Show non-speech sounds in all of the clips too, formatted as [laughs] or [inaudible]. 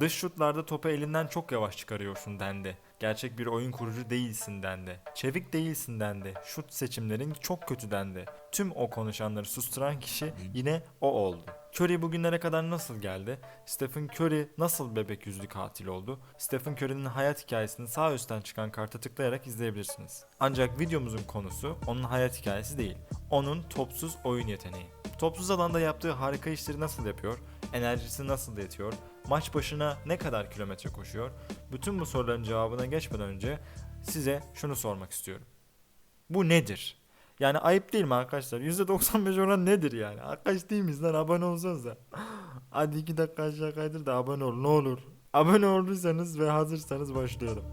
Dış şutlarda topu elinden çok yavaş çıkarıyorsun dendi. Gerçek bir oyun kurucu değilsin dendi. Çevik değilsin dendi. Şut seçimlerin çok kötü dendi. Tüm o konuşanları susturan kişi yine o oldu. Curry bugünlere kadar nasıl geldi? Stephen Curry nasıl bebek yüzlü katil oldu? Stephen Curry'nin hayat hikayesini sağ üstten çıkan karta tıklayarak izleyebilirsiniz. Ancak videomuzun konusu onun hayat hikayesi değil. Onun topsuz oyun yeteneği. Topsuz alanda yaptığı harika işleri nasıl yapıyor? Enerjisi nasıl yetiyor? Maç başına ne kadar kilometre koşuyor? Bütün bu soruların cevabına geçmeden önce size şunu sormak istiyorum. Bu nedir? Yani ayıp değil mi arkadaşlar? %95 oran nedir yani? Arkadaş değil miyiz lan? Abone olsanız da. [laughs] Hadi iki dakika aşağı kaydır da abone ol ne olur. Abone olduysanız ve hazırsanız başlıyorum.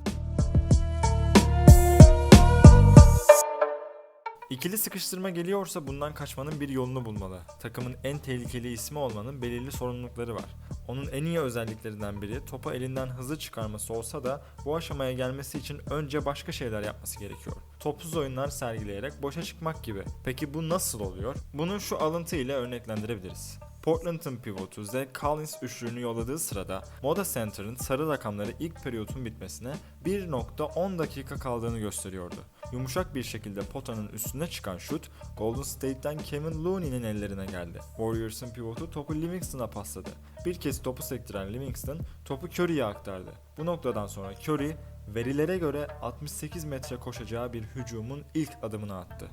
İkili sıkıştırma geliyorsa bundan kaçmanın bir yolunu bulmalı. Takımın en tehlikeli ismi olmanın belirli sorumlulukları var. Onun en iyi özelliklerinden biri topu elinden hızlı çıkarması olsa da bu aşamaya gelmesi için önce başka şeyler yapması gerekiyor. Topsuz oyunlar sergileyerek boşa çıkmak gibi. Peki bu nasıl oluyor? Bunu şu alıntı ile örneklendirebiliriz. Portland'ın pivotu Zach Collins üçlüğünü yolladığı sırada Moda Center'ın sarı rakamları ilk periyotun bitmesine 1.10 dakika kaldığını gösteriyordu. Yumuşak bir şekilde potanın üstüne çıkan şut Golden State'ten Kevin Looney'nin ellerine geldi. Warriors'ın pivotu topu Livingston'a pasladı. Bir kez topu sektiren Livingston topu Curry'e aktardı. Bu noktadan sonra Curry verilere göre 68 metre koşacağı bir hücumun ilk adımını attı.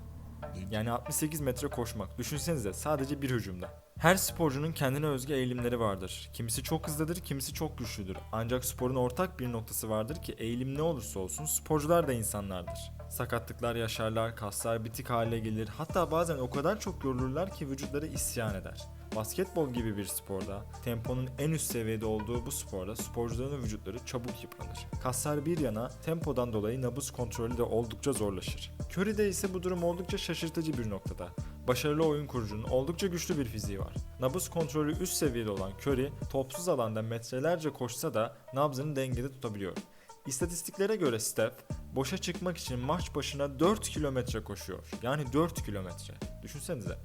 Yani 68 metre koşmak. Düşünsenize sadece bir hücumda. Her sporcunun kendine özgü eğilimleri vardır. Kimisi çok hızlıdır, kimisi çok güçlüdür. Ancak sporun ortak bir noktası vardır ki eğilim ne olursa olsun sporcular da insanlardır. Sakatlıklar yaşarlar, kaslar bitik hale gelir. Hatta bazen o kadar çok yorulurlar ki vücutları isyan eder. Basketbol gibi bir sporda, temponun en üst seviyede olduğu bu sporda sporcuların vücutları çabuk yıpranır. Kaslar bir yana, tempodan dolayı nabız kontrolü de oldukça zorlaşır. Curry'de ise bu durum oldukça şaşırtıcı bir noktada. Başarılı oyun kurucunun oldukça güçlü bir fiziği var. Nabız kontrolü üst seviyede olan Curry, topsuz alanda metrelerce koşsa da nabzını dengede tutabiliyor. İstatistiklere göre Steph, boşa çıkmak için maç başına 4 kilometre koşuyor. Yani 4 kilometre. Düşünsenize.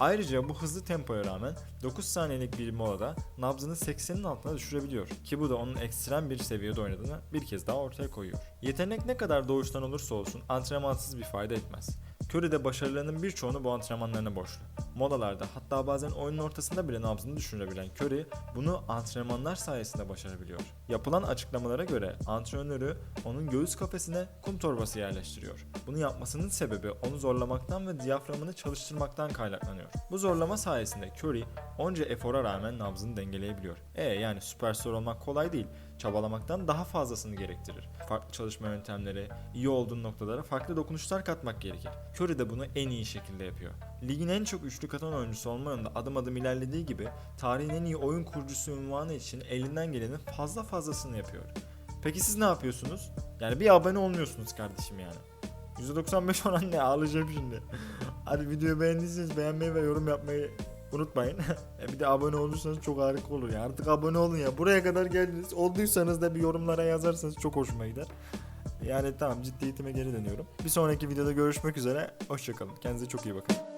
Ayrıca bu hızlı tempoya rağmen 9 saniyelik bir molada nabzını 80'in altına düşürebiliyor. Ki bu da onun ekstrem bir seviyede oynadığını bir kez daha ortaya koyuyor. Yetenek ne kadar doğuştan olursa olsun antrenmansız bir fayda etmez. Curry de başarılarının birçoğunu bu antrenmanlarına borçlu. Molalarda hatta bazen oyunun ortasında bile nabzını düşürebilen Curry bunu antrenmanlar sayesinde başarabiliyor. Yapılan açıklamalara göre antrenörü onun göğüs kafesine kum torbası yerleştiriyor. Bunu yapmasının sebebi onu zorlamaktan ve diyaframını çalıştırmaktan kaynaklanıyor. Bu zorlama sayesinde Curry onca efora rağmen nabzını dengeleyebiliyor. E yani süperstar olmak kolay değil. Çabalamaktan daha fazlasını gerektirir. Farklı çalışma yöntemleri, iyi olduğun noktalara farklı dokunuşlar katmak gerekir. Curry de bunu en iyi şekilde yapıyor. Ligin en çok üçlük atan oyuncusu olma yolunda adım adım ilerlediği gibi tarihin en iyi oyun kurucusu unvanı için elinden gelenin fazla fazlasını yapıyor. Peki siz ne yapıyorsunuz? Yani bir abone olmuyorsunuz kardeşim yani. %95 oran ne ağlayacağım şimdi. Hadi videoyu beğendiyseniz beğenmeyi ve yorum yapmayı unutmayın. [laughs] E bir de abone olursanız çok harika olur ya. Artık abone olun ya. Buraya kadar geldiniz. Olduysanız da bir yorumlara yazarsanız çok hoşuma gider. Yani tamam ciddiyetime geri dönüyorum. Bir sonraki videoda görüşmek üzere. Hoşçakalın. Kendinize çok iyi bakın.